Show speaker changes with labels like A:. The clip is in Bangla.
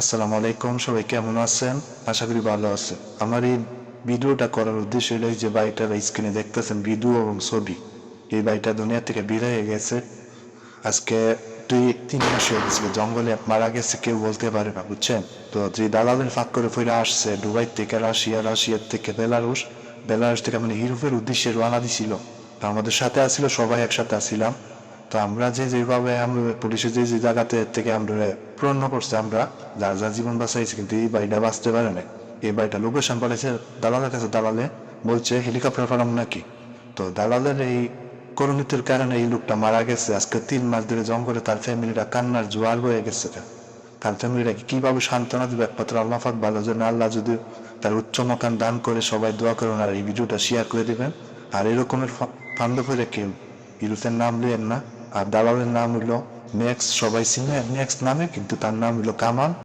A: আসসালামু আলাইকুম, সবাই কেমন আছেন? আশা করি ভালো আছেন। আমার এই ভিডিওটা করার উদ্দেশ্য হলো যে বাড়িটার স্ক্রিনে দেখতেছেন ভিডিও এবং ছবি। এই বাড়িটা দুনিয়া থেকে বিদায় হয়ে গেছে। আজকে দুই, তিন মাস হয়ে গেছে, জঙ্গলে মারা গেছে, কেউ বলতে পারে না, বুঝছেন? তো যে দালালের ফাঁক করে ফিরে আসছে, দুবাই থেকে রাশিয়া রাশিয়ার থেকে বেলারুস বেলারুশ থেকে মানে ইউরোপের উদ্দেশ্যে রওনা দিছিল। আমাদের সাথে আসছিল, সবাই একসাথে আসছিলাম। তো আমরা যে যেভাবে আমরা পুলিশের যে যে জায়গাতে থেকে আমরা পূর্ণ করছে, আমরা যার যার জীবন বাঁচাইছি, কিন্তু এই বাড়িটা বাঁচতে পারে না এই বাড়িটা লোকেশন পাঠাইছে, দালালের কাছে দালালে বলছে, হেলিকপ্টার পাঠাম নাকি? তো দালালের এই করণিতের কারণে এই লোকটা মারা গেছে। আজকে তিন মাস ধরে জঙ্গলে তার ফ্যামিলিটা কান্নার জোয়ার হয়ে গেছে। তার ফ্যামিলিটাকে কীভাবে সান্ত্বনা দেবে? একমাত্র আল্লাহ পাক ভালো যেন আল্লাহ যদি তার উচ্চ মকান দান করে সবাই দোয়া করুন আর এই ভিডিওটা শেয়ার করে দিবেন। আর এরকমের ফান্ড করে কেউ ইরুতের নাম লিয়েন না। আর দালালের নাম হলো ম্যাক্স সবাই চিনে ম্যাক্স নামে কিন্তু তার নাম হলো কামাল।